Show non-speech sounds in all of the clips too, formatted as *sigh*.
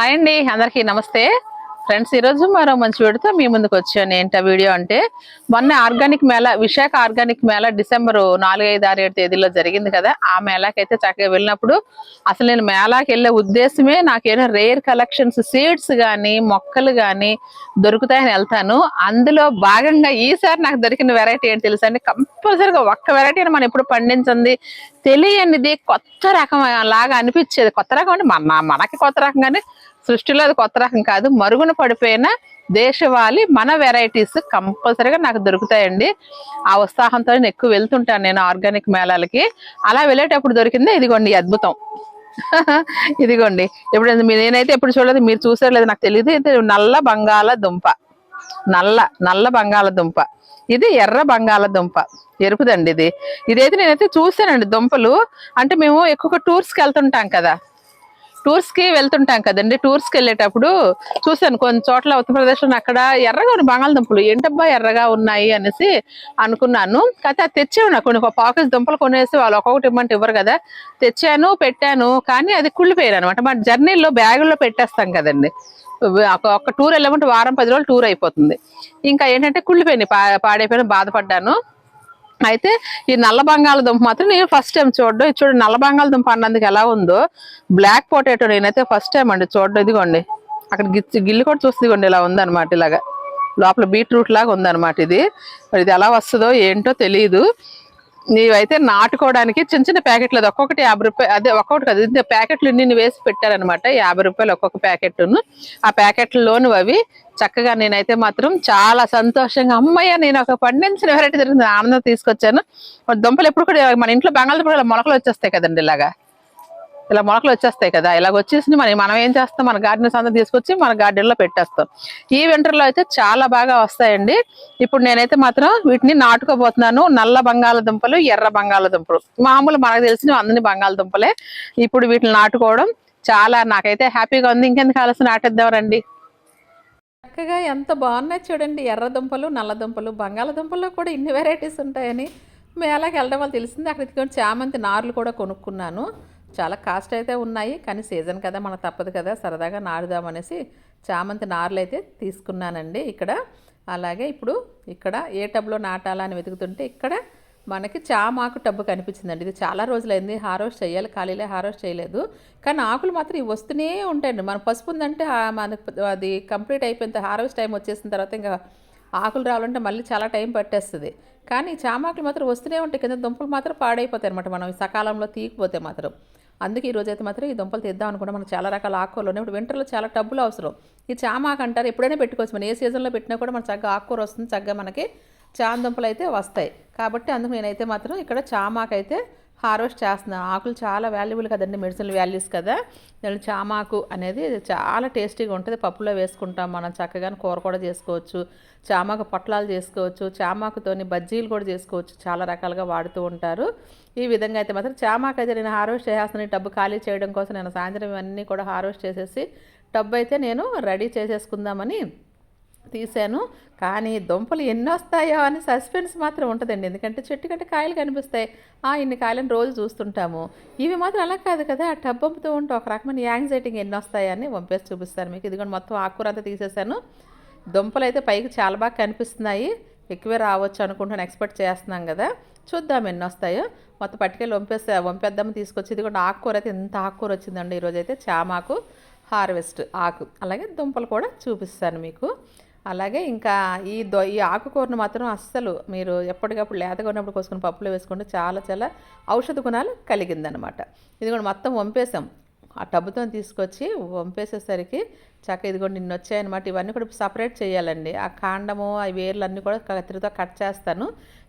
Hi అండి అందరికీ నమస్తే. ఫ్రెండ్స్ ఈరోజు మరో మంచి వీడితో మీ ముందుకు వచ్చాను. ఏంటి ఆ వీడియో అంటే మొన్న organic mela Visakha organic mela December నాలుగు ఐదు ఆరు ఏడు తేదీలో జరిగింది కదా. ఆ మేళాకి అయితే చక్కగా వెళ్ళినప్పుడు అసలు నేను మేళాకి వెళ్ళే ఉద్దేశమే నాకేమైనా రేర్ కలెక్షన్స్ సీడ్స్ కానీ మొక్కలు కానీ దొరుకుతాయని వెళ్తాను. అందులో భాగంగా ఈసారి నాకు దొరికిన వెరైటీ ఏంటి తెలుసా అండి? కంపల్సరీగా ఒక్క వెరైటీని మనం ఎప్పుడు పండించింది తెలియనిది కొత్త రకం లాగా అనిపించేది. కొత్త రకం అంటే మన మనకి కొత్త రకం కానీ సృష్టిలో అది కొత్త రకం కాదు. మరుగున పడిపోయిన దేశవాళీ మన వెరైటీస్ కంపల్సరీగా నాకు దొరుకుతాయండి. ఆ ఉత్సాహంతో నేను ఎక్కువ వెళ్తుంటాను నేను ఆర్గానిక్ మేళాలకి. అలా వెళ్ళేటప్పుడు దొరికింది ఇదిగోండి అద్భుతం. *laughs* ఇదిగోండి. ఇప్పుడు నేనైతే ఎప్పుడు చూడలేదు మీరు చూసారు లేదు నాకు తెలియదు. ఇది నల్ల బంగాళదుంప. నల్ల నల్ల బంగాళదుంప. ఇది ఎర్ర బంగాళదుంప. ఎరుపుదండి ఇది. ఇదైతే నేనైతే చూసానండి దుంపలు. అంటే మేము ఎక్కువగా టూర్స్కి వెళ్తుంటాం కదా. టూర్స్కి వెళ్తుంటాం కదండి. టూర్స్కి వెళ్ళేటప్పుడు చూశాను కొన్ని చోట్ల ఉత్తరప్రదేశ్లో అక్కడ ఎర్రగా ఉన్న బంగాళదుంపలు ఏంటబ్బా ఎర్రగా ఉన్నాయి అనేసి అనుకున్నాను. కాకపోతే అది తెచ్చాను నాకు కొన్ని పాకెట్స్ దుంపలు కొనేసి వాళ్ళు ఒక్కొక్కటి ఇవ్వమంటే ఇవ్వరు కదా. తెచ్చాను పెట్టాను కానీ అది కుళ్ళిపోయాను అనమాట మా జర్నీలో బ్యాగుల్లో పెట్టేస్తాం కదండి. ఒక- ఒక టూర్ వెళ్ళమంటే వారం పది రోజులు టూర్ అయిపోతుంది. ఇంకా ఏంటంటే కుళ్ళిపోయినాయి పా పాడైపోయిన బాధపడ్డాను. అయితే ఈ నల్ల బంగాళదుంప మాత్రం నేను ఫస్ట్ టైం చూడడం. ఇది చూడండి నల్ల బంగాళదుంప అన్నందుకు ఎలా ఉందో. బ్లాక్ పొటాటో నేనైతే ఫస్ట్ టైం అండి చూడడం. ఇదిగోండి అక్కడ గిచ్చి గిల్లి కూడా చూస్తుందిగోండి ఇలా ఉందన్నమాట ఇలాగా. లోపల బీట్రూట్ లాగా ఉందన్నమాట ఇది. మరి ఇది ఎలా వస్తుందో ఏంటో తెలియదు నీవైతే నాటుకోవడానికి చిన్న చిన్న ప్యాకెట్లు అది ఒక్కొక్కటి యాభై రూపాయలు అదే ఒక్కొక్కటి కదా ఇది ప్యాకెట్లు నిన్ను వేసి పెట్టారనమాట యాభై రూపాయలు ఒక్కొక్క ప్యాకెట్ను ఆ ప్యాకెట్లలోను అవి చక్కగా నేనైతే మాత్రం చాలా సంతోషంగా అమ్మయ్య నేను ఒక పండించిన వెరైటీ జరిగింది ఆనందం తీసుకొచ్చాను. దుంపలు ఎప్పుడు కూడా మన ఇంట్లో బంగాళదుంపలు మొలకలు వచ్చేస్తాయి కదండి ఇలాగా. ఇలా మొలకలు వచ్చేస్తాయి కదా ఇలా వచ్చేసి మనం మనం ఏం చేస్తాం? మన గార్డెన్స్ అంతా తీసుకొచ్చి మన గార్డెన్లో పెట్టేస్తాం. ఈ వింటర్లో అయితే చాలా బాగా వస్తాయండి. ఇప్పుడు నేనైతే మాత్రం వీటిని నాటుకోబోతున్నాను. నల్ల బంగాళదుంపలు ఎర్ర బంగాళదుంపలు. మామూలు మనకు తెలిసిన అందరినీ బంగాళదుంపలే. ఇప్పుడు వీటిని నాటుకోవడం చాలా నాకైతే హ్యాపీగా ఉంది. ఇంకెందుకు కావాల్సిన నాటేద్దాం రండి. చక్కగా ఎంత బాగున్నాయి చూడండి. ఎర్ర దుంపలు నల్ల దుంపలు బంగాళదుంపల్లో కూడా ఇన్ని వెరైటీస్ ఉంటాయని మేళాకి వెళ్ళడం వల్ల తెలిసింది. అక్కడ చామంతి నార్లు కూడా కొనుక్కున్నాను. చాలా కాస్ట్ అయితే ఉన్నాయి కానీ సీజన్ కదా మనకు తప్పదు కదా సరదాగా నారుదామనేసి చామంతి నారులు అయితే తీసుకున్నానండి ఇక్కడ. అలాగే ఇప్పుడు ఇక్కడ ఏ టబ్లో నాటాలా అని వెతుకుతుంటే ఇక్కడ మనకి చామాకు టబ్బు కనిపించిందండి. ఇది చాలా రోజులైంది హార్వెస్ట్ చేయాలి ఖాళీలే హార్వెస్ట్ చేయలేదు. కానీ ఆకులు మాత్రం ఇవి వస్తూనే ఉంటాయండి. మన పసుపు ఉందంటే మనకు అది కంప్లీట్ అయిపోయిన హార్వెస్ట్ టైం వచ్చేసిన తర్వాత ఇంకా ఆకులు రావాలంటే మళ్ళీ చాలా టైం పట్టేస్తుంది. కానీ చామాకులు మాత్రం వస్తూనే ఉంటాయి కింద దుంపలు మాత్రం పాడైపోతాయి అనమాట మనం సకాలంలో తీయకపోతే మాత్రం. అందుకే ఈ రోజైతే మాత్రం ఈ దుంపలు తెద్దాం అనుకుంటే మనకు చాలా రకాల ఆకుకూరలు ఉన్నాయి. ఇప్పుడు వింటర్లో చాలా టబ్బులు అవసరం. ఈ చామాకు అంటారు ఎప్పుడైనా పెట్టుకోవచ్చు. మనం ఏ సీజన్లో పెట్టినా కూడా మనకు చక్కగా ఆకుకూర వస్తుంది చక్కగా మనకి చామ దుంపలు అయితే వస్తాయి. కాబట్టి అందుకు నేనైతే మాత్రం ఇక్కడ చామాకు అయితే హార్వెస్ట్ చేస్తున్నాను. ఆకులు చాలా వాల్యుబుల్ కదండి మెడిసిన్ వాల్యూస్ కదా. దాని చామాకు అనేది చాలా టేస్టీగా ఉంటుంది. పప్పులో వేసుకుంటాం మనం చక్కగా కూర కూడా చేసుకోవచ్చు. చామాకు పొట్లాలు చేసుకోవచ్చు. చామాకుతోని బజ్జీలు కూడా చేసుకోవచ్చు. చాలా రకాలుగా వాడుతూ ఉంటారు. ఈ విధంగా అయితే మాత్రం చామాకు అయితే నేను హార్వెస్ట్ చేసేస్తాను. ఈ టబ్బు ఖాళీ చేయడం కోసం నేను సాయంత్రం ఇవన్నీ కూడా హార్వెస్ట్ చేసేసి టబ్బు అయితే నేను రెడీ చేసేసుకుందామని తీసాను కానీ దుంపలు ఎన్ని వస్తాయో అని సస్పెన్స్ మాత్రం ఉంటుందండి. ఎందుకంటే చెట్టు కంటే కాయలు కనిపిస్తాయి. ఆ ఇన్ని కాయలను రోజు చూస్తుంటాము. ఇవి మాత్రం అలా కాదు కదా. ఆ టబ్ పంపుతూ ఉంటే ఒక రకమైన యాంగ్జైటీ ఎన్ని వస్తాయని పంపేసి చూపిస్తాను మీకు. ఇదిగోండి మొత్తం ఆకుకూర అంతా తీసేసాను. దుంపలు అయితే పైకి చాలా బాగా కనిపిస్తున్నాయి. ఎక్కువే రావచ్చు అనుకుంటాను ఎక్స్పెక్ట్ చేస్తున్నాం కదా. చూద్దాం ఎన్ని వస్తాయో మొత్తం పట్టుకెళ్ళి వంపేస్తే వంపేద్దాము తీసుకొచ్చి ఇది కూడా ఆకుకూర అయితే ఎంత ఆకుకూర వచ్చిందండి ఈరోజు అయితే. చామాకు హార్వెస్ట్ ఆకు. అలాగే దుంపలు కూడా చూపిస్తాను మీకు. అలాగే ఇంకా ఈ దొ ఈ ఆకుకూరను మాత్రం అస్సలు మీరు ఎప్పటికప్పుడు లేతగా ఉన్నప్పుడు కోసుకుని పప్పులో వేసుకుంటే చాలా చాలా ఔషధ గుణాలు కలిగిందనమాట ఇది కూడా మొత్తం వంపేసాం. ఆ టబ్బుతో తీసుకొచ్చి వంపేసేసరికి చక్క కూడా నిన్న వచ్చాయన్నమాట. ఇవన్నీ కూడా సపరేట్ చేయాలండి. ఆ కాండము ఆ వేర్లు అన్నీ కూడా కత్తిరితో కట్ చేస్తాను.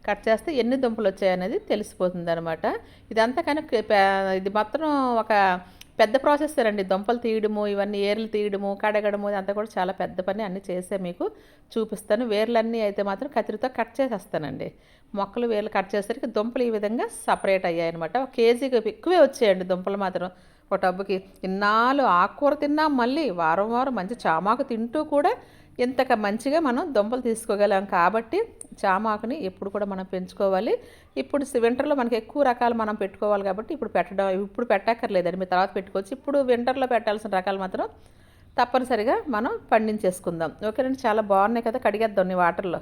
కట్ చేస్తే ఎన్ని దుంపలు వచ్చాయనేది తెలిసిపోతుంది అనమాట ఇదంతా కానీ ఇది మాత్రం ఒక పెద్ద ప్రాసెస్ అండి. దుంపలు తీయడము ఇవన్నీ ఏర్లు తీయడము కడగడము అంతా కూడా చాలా పెద్ద పని అన్నీ చేసే మీకు చూపిస్తాను. వేర్లన్నీ అయితే మాత్రం కత్తిరితో కట్ చేసేస్తానండి. మొక్కలు వేర్లు కట్ చేసేసరికి దుంపలు ఈ విధంగా సపరేట్ అయ్యాయి అనమాట ఒక కేజీకి ఎక్కువే వచ్చాయండి దుంపలు మాత్రం. ఒక టబ్బుకి ఇన్నాళ్ళు ఆకుకూర తిన్నా మళ్ళీ వారం వారం మంచి చామాకు తింటూ కూడా ఇంతక మంచిగా మనం దుంపలు తీసుకోగలం కాబట్టి చామాకుని ఎప్పుడు కూడా మనం పెంచుకోవాలి. ఇప్పుడు వింటర్లో మనకి ఎక్కువ రకాలు మనం పెట్టుకోవాలి కాబట్టి ఇప్పుడు పెట్టడం ఇప్పుడు పెట్టక్కర్లేదండి. మీ తర్వాత పెట్టుకోవచ్చు. ఇప్పుడు వింటర్లో పెట్టాల్సిన రకాలు మాత్రం తప్పనిసరిగా మనం పండించేసుకుందాం. ఓకేనండి చాలా బాగున్నాయి కదా. కడిగేద్దాం వాటర్లో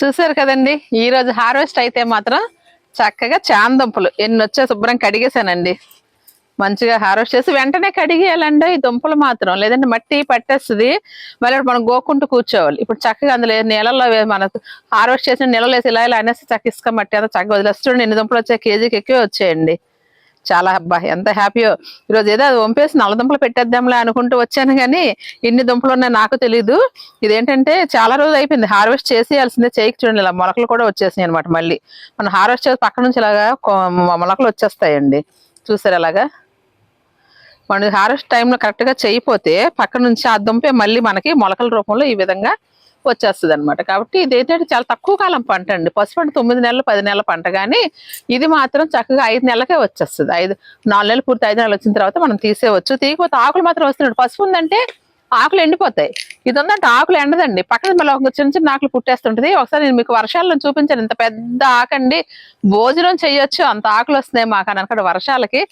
చూసారు కదండి ఈరోజు హార్వెస్ట్ అయితే మాత్రం చక్కగా చాందుంపలు ఎన్ని వచ్చే శుభ్రం కడిగేశానండి. మంచిగా హార్వెస్ట్ చేసి వెంటనే కడిగేయాలండి. ఈ దుంపలు మాత్రం. లేదంటే మట్టి పట్టేస్తుంది. మళ్ళీ మనం గోకుంటూ కూర్చోవాలి. ఇప్పుడు చక్కగా అందులో నీళ్ళలో మన హార్వెస్ట్ చేసిన నీళ్ళలో వేసి ఇలా ఇలా అనేసి చక్క ఇసుక మట్టి అంతా చక్కగా వదిలేస్తుండే ఎన్ని దుంపలు వచ్చాయి. కేజీకి ఎక్కువ వచ్చాయండి. చాలా అబ్బా ఎంత హ్యాపీయో ఈరోజు ఏదో అది వంపేసి నల్ల దుంపలు పెట్టేద్దాంలే అనుకుంటూ వచ్చాను కానీ ఇన్ని దుంపలు ఉన్నాయో నాకు తెలీదు. ఇదేంటంటే చాలా రోజులు అయిపోయింది. హార్వెస్ట్ చేసేయాల్సిందే. చేయకి చూడండి ఇలా మొలకలు కూడా వచ్చేసినాయి అనమాట మళ్ళీ. మనం హార్వెస్ట్ చేసి పక్క నుంచి ఇలాగా కొ- మొలకలు వచ్చేస్తాయండి. చూసారు అలాగా? మనం హార్వెస్ట్ టైంలో కరెక్ట్గా చేయకపోతే పక్క నుంచి ఆ దుంపే మళ్ళీ మనకి మొలకల రూపంలో ఈ విధంగా వచ్చేస్తుంది అనమాట కాబట్టి ఇది ఏంటంటే చాలా తక్కువ కాలం పంట అండి. పసుపు పంట తొమ్మిది నెలలు పది నెలల పంట. కానీ ఇది మాత్రం చక్కగా ఐదు నెలలకే వచ్చేస్తుంది. ఐదు నాలుగు నెలలు పూర్తి ఐదు నెలలు వచ్చిన తర్వాత మనం తీసేవచ్చు తీయకపోతే ఆకులు మాత్రం వస్తున్నాడు పసుపు ఉందంటే ఆకులు ఎండిపోతాయి. ఇది ఉందంటే ఆకులు ఎండదండి. పక్కన మళ్ళీ ఒక చిన్న చిన్న ఆకులు పుట్టేస్తుంటది. ఒకసారి నేను మీకు వర్షాలను చూపించాను. ఇంత పెద్ద ఆకండి. భోజనం చేయొచ్చు. అంత ఆకులు వస్తున్నాయి మాకు అని అక్కడ వర్షాలకి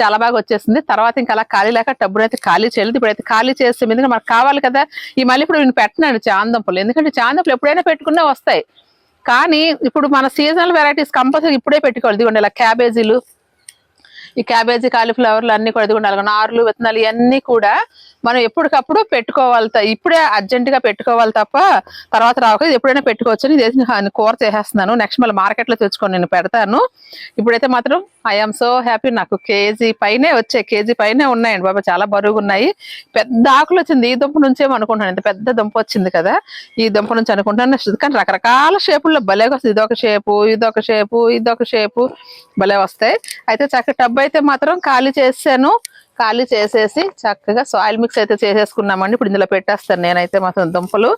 చాలా బాగా వచ్చేసింది. తర్వాత ఇంకా అలా ఖాళీ లేక టబ్బును అయితే ఖాళీ చేయలేదు. ఇప్పుడైతే ఖాళీ చేస్తే ఎందుకంటే మనకు కావాలి కదా. ఈ మళ్ళీ ఇప్పుడు నేను పెట్టినాను చాందంపులు ఎందుకంటే చాందంపులు ఎప్పుడైనా పెట్టుకున్నా వస్తాయి. కానీ ఇప్పుడు మన సీజనల్ వెరైటీస్ కంపల్సరీ ఇప్పుడే పెట్టుకోవాలి. ఇదిగోండి ఇలా క్యాబేజీలు ఈ క్యాబేజీ కాలీఫ్లవర్లు అన్ని కూడా ఇదిగోండి అలాగే నార్లు విత్తనాలు ఇవన్నీ కూడా మనం ఎప్పటికప్పుడు పెట్టుకోవాలి త- ఇప్పుడే అర్జెంట్గా పెట్టుకోవాలి తప్ప తర్వాత రావక ఎప్పుడైనా పెట్టుకోవచ్చు అని చేసి కూర చేసేస్తున్నాను. నెక్స్ట్ మళ్ళీ మార్కెట్లో తెచ్చుకొని నేను పెడతాను. ఇప్పుడైతే మాత్రం ఐఎమ్ సో హ్యాపీ నాకు కేజీ పైనే వచ్చాయి కేజీ పైనే ఉన్నాయండి బాబా చాలా బరువుగా ఉన్నాయి పెద్ద ఆకులు వచ్చింది. ఈ దుంప నుంచే అనుకుంటాను ఇంత పెద్ద దుంప వచ్చింది కదా. ఈ దుంప నుంచి అనుకుంటాను కానీ రకరకాల షేపుల్లో భలే వస్తుంది ఇదొక షేపు ఇదొక షేపు ఇదొక షేపు భలే వస్తాయి. అయితే చక్క టబ్ అయితే మాత్రం ఖాళీ చేసాను ఖాళీ చేసేసి చక్కగా సాయిల్ మిక్స్ అయితే చేసేసుకున్నామండి. ఇప్పుడు ఇందులో పెట్టేస్తాను నేనైతే మొత్తం దుంపలు.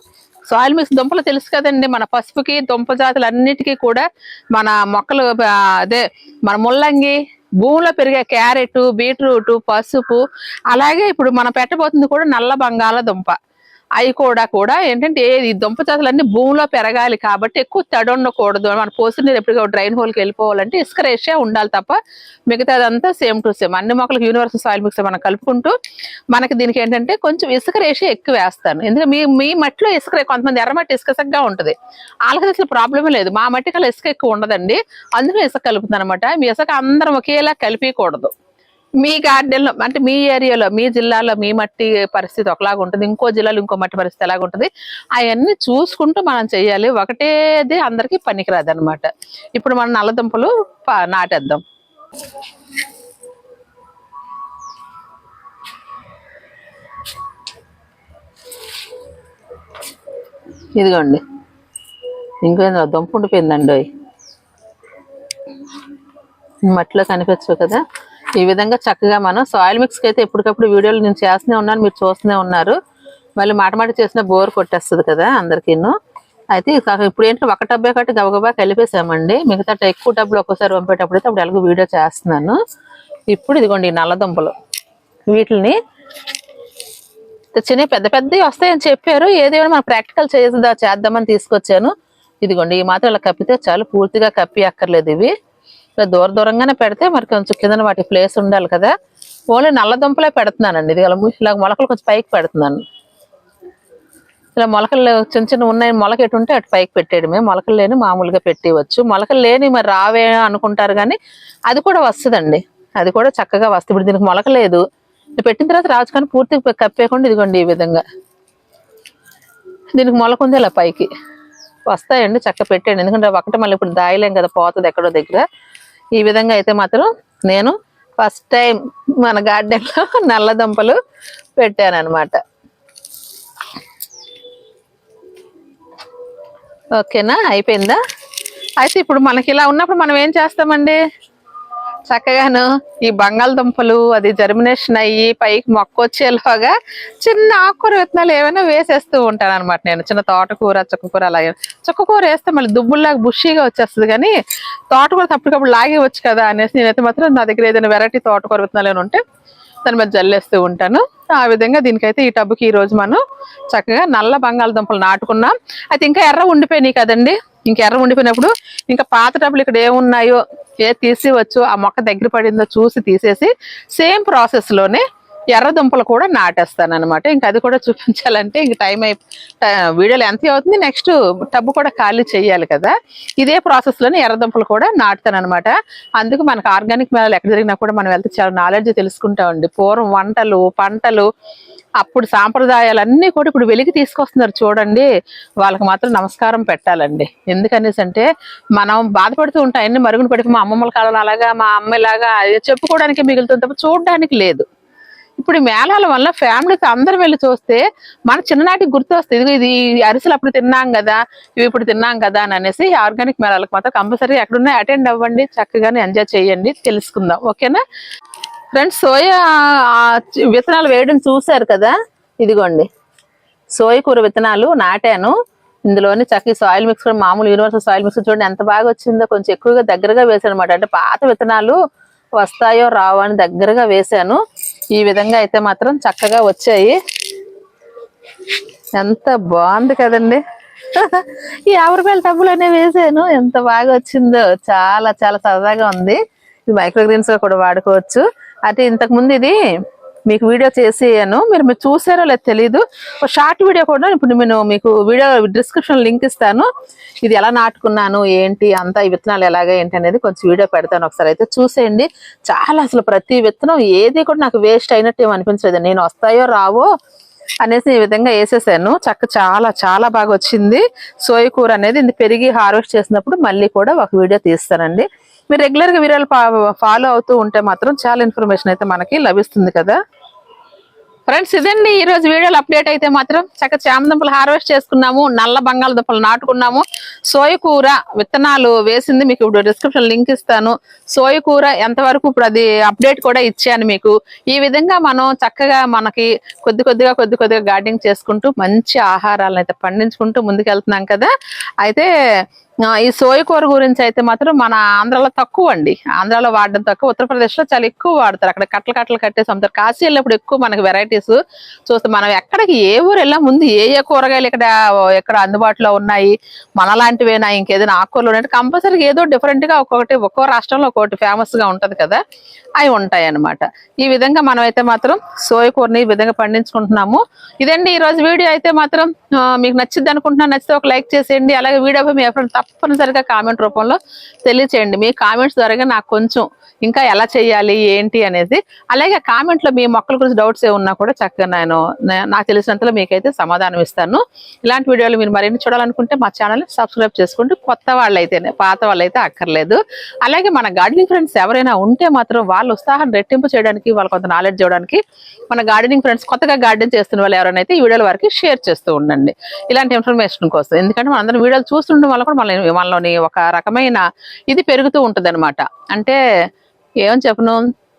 సాయిల్ మిక్స్ దుంపలు తెలుసు కదండి మన పసుపుకి దుంప జాతులు అన్నిటికీ కూడా మన మొక్కలు అదే మన ముల్లంగి భూమిలో పెరిగే క్యారెట్ బీట్రూట్ పసుపు అలాగే ఇప్పుడు మనం పెట్టబోతుంది కూడా నల్ల బంగాళదుంప. అవి కూడా కూడా ఏంటంటే ఈ దుంప జాతులన్నీ భూమిలో పెరగాలి కాబట్టి ఎక్కువ తడి ఉండకూడదు మన పోసిన నీరు డ్రైన్ హోల్కి వెళ్ళిపోవాలంటే ఇసుక రేషియా ఉండాలి తప్ప మిగతాదంతా సేమ్ టు సేమ్. అన్ని మొక్కలకు యూనివర్సల్ సాయిల్ మిక్స్ మనం కలుపుకుంటూ మనకి దీనికి ఏంటంటే కొంచెం ఇసుక రేషియా ఎక్కువ వేస్తాను. ఎందుకంటే మీ మీ మట్టిలో ఇసుక కొంతమంది ఎర్రమట్టి ఇసుక సగ్గా ఉంటుంది. వాళ్ళకి అసలు ప్రాబ్లమే లేదు. మా మట్టి కల ఇసుక ఎక్కువ ఉండదండి. అందులో ఇసుక కలుపుతుంది అనమాట మీ ఇసుక అందరం ఒకేలా కలిపికూడదు మీ గార్డెన్లో అంటే మీ ఏరియాలో మీ జిల్లాలో మీ మట్టి పరిస్థితి ఒకలాగా ఉంటుంది ఇంకో జిల్లాలో ఇంకో మట్టి పరిస్థితి ఎలాగ ఉంటుంది అవన్నీ చూసుకుంటూ మనం చేయాలి. ఒకటేది అందరికీ పనికిరాదు అనమాట ఇప్పుడు మనం నల్లదుంపలు నాటేద్దాం. ఇదిగోండి. ఇంకేందో దుంప ఉండిపోయిందండి మట్టిలో కనిపించవు కదా? ఈ విధంగా చక్కగా మనం సాయిల్ మిక్స్కి అయితే ఎప్పటికప్పుడు వీడియోలు నేను చేస్తూనే ఉన్నాను మీరు చూస్తూనే ఉన్నారు. మళ్ళీ మాట మాట చేసిన బోర్ కొట్టేస్తుంది కదా అందరికీను అయితే ఇప్పుడు ఏంటంటే ఒక డబ్బే కట్టి గబగబా కలిపేసామండి. మిగతా ఎక్కువ డబ్బులు ఒక్కోసారి పంపేటప్పుడు అయితే అప్పుడు ఎలాగో వీడియో చేస్తున్నాను. ఇప్పుడు ఇదిగోండి ఈ నల్లదుంపలు. వీటిని చిన్న పెద్ద పెద్దవి వస్తాయని చెప్పారు. ఏదేమైనా మనం ప్రాక్టికల్ చేద్దా చేద్దామని తీసుకొచ్చాను. ఇదిగోండి ఈ మాత్రం ఇలా కప్పితే చాలు పూర్తిగా కప్పి అక్కర్లేదు ఇవి. ఇలా దూర దూరంగానే పెడితే మరి కొంచెం కింద వాటి ప్లేస్ ఉండాలి కదా. ఓన్లీ నల్ల దుంపలే పెడుతున్నానండి. ఇది ఇలా ము- ఇలా మొలకలు కొంచెం పైకి పెడుతున్నాను. ఇలా మొలకలు చిన్న చిన్న ఉన్నాయి మొలక ఎటు ఉంటే అటు పైకి పెట్టేయడమే. మొలకలు లేని మామూలుగా పెట్టేయవచ్చు. మొలకలు లేని మరి రావే అనుకుంటారు కానీ అది కూడా వస్తుందండి. అది కూడా చక్కగా వస్తుంది. ఇప్పుడు దీనికి మొలక లేదు. పెట్టిన తర్వాత రాజు కానీ పూర్తిగా కప్పేయకుండా ఇదిగోండి ఈ విధంగా. దీనికి మొలక ఉంది ఇలా పైకి. వస్తాయండి చక్క పెట్టండి ఎందుకంటే ఒకటి మళ్ళీ ఇప్పుడు దాయలేం కదా పోతుంది ఎక్కడో దగ్గర. ఈ విధంగా అయితే మాత్రం నేను ఫస్ట్ టైం మన గార్డెన్లో నల్ల దుంపలు పెట్టాను ఓకేనా అయిపోయిందా? అయితే ఇప్పుడు మనకి ఇలా ఉన్నప్పుడు మనం ఏం చేస్తామండి? చక్కగాను ఈ బంగాళదుంపలు అది జర్మినేషన్ అయ్యి పైకి మొక్క వచ్చేలాగా చిన్న ఆకుకూర విత్తనాలు ఏమైనా వేసేస్తూ ఉంటాను అనమాట నేను. చిన్న తోటకూర చుక్కకూర అలాగే. చుక్కకూర వేస్తే మళ్ళీ దుబ్బుల్లాగా బుషీగా వచ్చేస్తుంది కానీ తోటకూర తప్పటికప్పుడు లాగేవచ్చు కదా అనేసి నేనైతే మాత్రం నా దగ్గర ఏదైనా వెరైటీ తోటకూర విత్తనాలు ఏమైనా ఉంటే దాని మీద జల్లేస్తూ ఉంటాను. ఆ విధంగా దీనికైతే ఈ టబ్బుకి ఈ రోజు మనం చక్కగా నల్ల బంగాళదుంపలు నాటుకున్నాం. అయితే ఇంకా ఎర్ర ఉండిపోయినాయి కదండి. ఇంకా ఎర్ర ఉండిపోయినప్పుడు ఇంకా పాత టబ్బులు ఇక్కడ ఏమున్నాయో ఏది తీసివచ్చు. ఆ మొక్క దగ్గర పడిందో చూసి తీసేసి సేమ్ ప్రాసెస్లోనే ఎర్రదుంపలు ఎర్ర దుంపలు కూడా నాటేస్తాను అనమాట ఇంకా అది కూడా చూపించాలంటే ఇంక టైం అయి ట- వీడియోలో ఎంత అవుతుంది? నెక్స్ట్ టబ్బు కూడా ఖాళీ చేయాలి కదా. ఇదే ప్రాసెస్లోనే ఎర్ర దుంపలు కూడా నాటుతాను అనమాట అందుకు మనకు ఆర్గానిక్ మేళాలు ఎక్కడ జరిగినా కూడా మనం వెళ్తే చాలా నాలెడ్జ్ తెలుసుకుంటామండి. పూర్వం వంటలు పంటలు అప్పుడు సాంప్రదాయాలన్నీ కూడా ఇప్పుడు వెలికి తీసుకొస్తున్నారు చూడండి. వాళ్ళకి మాత్రం నమస్కారం పెట్టాలండి. ఎందుకనేసి అంటే మనం బాధపడుతూ ఉంటాయి అన్ని మరుగున పడిపోయి మా అమ్మమ్మల కాలంలో అలాగా మా అమ్మలాగా అది చెప్పుకోవడానికి మిగులుతుంది తప్ప చూడడానికి లేదు. ఇప్పుడు మేళాల వల్ల ఫ్యామిలీతో అందరు వెళ్ళి చూస్తే మన చిన్ననాటికి గుర్తు వస్తుంది ఇదిగో ఇది అరిసెలు అప్పుడు తిన్నాం కదా ఇవి ఇప్పుడు తిన్నాం కదా అని అనేసి ఆర్గానిక్ మేళాలకు మాత్రం కంపల్సరీ ఎక్కడున్నా అటెండ్ అవ్వండి. చక్కగానే ఎంజాయ్ చేయండి. తెలుసుకుందాం. ఓకేనా? ఫ్రెండ్స్ సోయా విత్తనాలు వేయడం చూశారు కదా? ఇదిగోండి. సోయ కూర విత్తనాలు నాటాను. ఇందులోని చక్కగా సాయిల్ మిక్స్ కూడా మామూలు యూనివర్సల్ సాయిల్ మిక్స్ చూడండి ఎంత బాగా వచ్చిందో కొంచెం ఎక్కువగా దగ్గరగా వేసాను అనమాట అంటే పాత విత్తనాలు వస్తాయో రావో అని దగ్గరగా వేసాను ఈ విధంగా అయితే మాత్రం చక్కగా వచ్చాయి. ఎంత బాగుంది కదండి. ఈ యాభై రూపాయల టబ్బులు అనేవి వేసాను ఎంత బాగా వచ్చిందో చాలా చాలా సరదాగా ఉంది. ఇది మైక్రో గ్రీన్స్ కూడా వాడుకోవచ్చు. అయితే ఇంతకుముందు ఇది మీకు వీడియో చేసేయను. మీరు మీరు చూసారో లేదు తెలీదు. ఒక షార్ట్ వీడియో కూడా ఇప్పుడు నేను మీకు వీడియో డిస్క్రిప్షన్ లింక్ ఇస్తాను. ఇది ఎలా నాటుకున్నాను ఏంటి అంతా ఈ విత్తనాలు ఎలాగా ఏంటి అనేది కొంచెం వీడియో పెడతాను ఒకసారి. అయితే చూసేయండి. చాలా అసలు ప్రతి విత్తనం ఏది కూడా నాకు వేస్ట్ అయినట్టు ఏమి అనిపించలేదు. నేను వస్తాయో రావో అనేసి ఈ విధంగా వేసేసాను. చక్క చాలా చాలా బాగా వచ్చింది. సోయ కూర అనేది ఇది పెరిగి హార్వెస్ట్ చేసినప్పుడు మళ్ళీ కూడా ఒక వీడియో తీస్తానండి. మీరు రెగ్యులర్గా వీరాలు ఫాలో అవుతూ ఉంటే మాత్రం చాలా ఇన్ఫర్మేషన్ అయితే మనకి లభిస్తుంది కదా. ఫ్రెండ్స్ ఇదండి ఈ రోజు వీడియోలు అప్డేట్ అయితే మాత్రం చక్క చామదుంపలు హార్వెస్ట్ చేసుకున్నాము నల్ల బంగాళదుంపలు నాటుకున్నాము. సోయ కూర విత్తనాలు వేసింది మీకు ఇప్పుడు డిస్క్రిప్షన్ లింక్ ఇస్తాను. సోయ కూర ఎంతవరకు ఇప్పుడు అది అప్డేట్ కూడా ఇచ్చాను మీకు. ఈ విధంగా మనం చక్కగా మనకి కొద్ది కొద్దిగా కొద్ది కొద్దిగా గార్డెనింగ్ చేసుకుంటూ మంచి ఆహారాలను అయితే పండించుకుంటూ ముందుకెళ్తున్నాం కదా. అయితే ఈ సోయ కూర గురించి అయితే మాత్రం మన ఆంధ్రాలో తక్కువ అండి. ఆంధ్రాలో వాడడం తక్కువ. ఉత్తరప్రదేశ్లో చాలా ఎక్కువ వాడతారు. అక్కడ కట్టలు కట్టలు కట్టేసి అమ్ముతారు కాశీ వెళ్ళినప్పుడు ఎక్కువ మనకి వెరైటీస్ చూస్తే మనం ఎక్కడికి ఏ ఊరు వెళ్ళా ముందు ఏ ఏ కూరగాయలు ఇక్కడ ఎక్కడ అందుబాటులో ఉన్నాయి? మనలాంటివేనా ఇంకేదైనా ఆకుకూరలు అంటే కంపల్సరీ ఏదో డిఫరెంట్గా ఒక్కొక్కటి ఒక్కో రాష్ట్రంలో ఒక్కొక్కటి ఫేమస్గా ఉంటది కదా అవి ఉంటాయి అన్నమాట ఈ విధంగా మనం అయితే మాత్రం సోయ కూరని ఈ విధంగా పండించుకుంటున్నాము. ఇదండి ఈ రోజు వీడియో. అయితే మాత్రం మీకు నచ్చింది అనుకుంటున్నా నచ్చితే ఒక లైక్ చేసేయండి. అలాగే వీడియోపై మీ ఫ్రెండ్ తప్పనిసరిగా కామెంట్ రూపంలో తెలియచేయండి. మీ కామెంట్స్ ద్వారా నాకు కొంచెం ఇంకా ఎలా చేయాలి ఏంటి అనేది. అలాగే కామెంట్లో మీ మొక్కల గురించి డౌట్స్ ఏమున్నా కూడా చక్కగా నేను నాకు తెలిసినంతలో మీకైతే సమాధానం ఇస్తాను. ఇలాంటి వీడియోలు మీరు మరిన్ని చూడాలనుకుంటే మా ఛానల్ సబ్స్క్రైబ్ చేసుకుంటూ కొత్త వాళ్ళైతేనే పాత వాళ్ళైతే అక్కర్లేదు. అలాగే మన గార్డెనింగ్ ఫ్రెండ్స్ ఎవరైనా ఉంటే మాత్రం వాళ్ళ ఉత్సాహం రెట్టింపు చేయడానికి వాళ్ళ కొంత నాలెడ్జ్ ఇవ్వడానికి మన గార్డెనింగ్ ఫ్రెండ్స్ కొత్తగా గార్డెన్ చేస్తున్న వాళ్ళు ఎవరైనా అయితే ఈ వీడియోల వారికి షేర్ చేస్తూ ఉండండి. ఇలాంటి ఇన్ఫర్మేషన్ కోసం. ఎందుకంటే మనందరం వీడియోలు చూస్తుండడం వల్ల కూడా మన మనలోని ఒక రకమైన ఇది పెరుగుతూ ఉంటుంది అంటే ఏమని చెప్పను?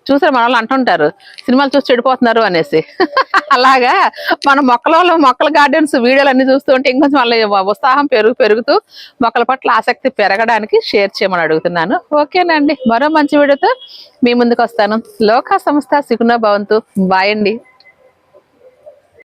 చూసారు మన వాళ్ళు అంటుంటారు సినిమాలు చూసి చెడిపోతున్నారు అనేసి. *laughs* అలాగా మన మొక్కలలో మొక్కల గార్డెన్స్ వీడియోలు అన్ని చూస్తూ ఉంటే ఇంకొంచెం వాళ్ళ ఉత్సాహం పెరుగు పెరుగుతూ మొక్కల పట్ల ఆసక్తి పెరగడానికి షేర్ చేయమని అడుగుతున్నాను. ఓకేనండి మరో మంచి వీడియోతో మీ ముందుకు వస్తాను. లోక సంస్థ సిగుణ భవంతు. బాయ్ అండి.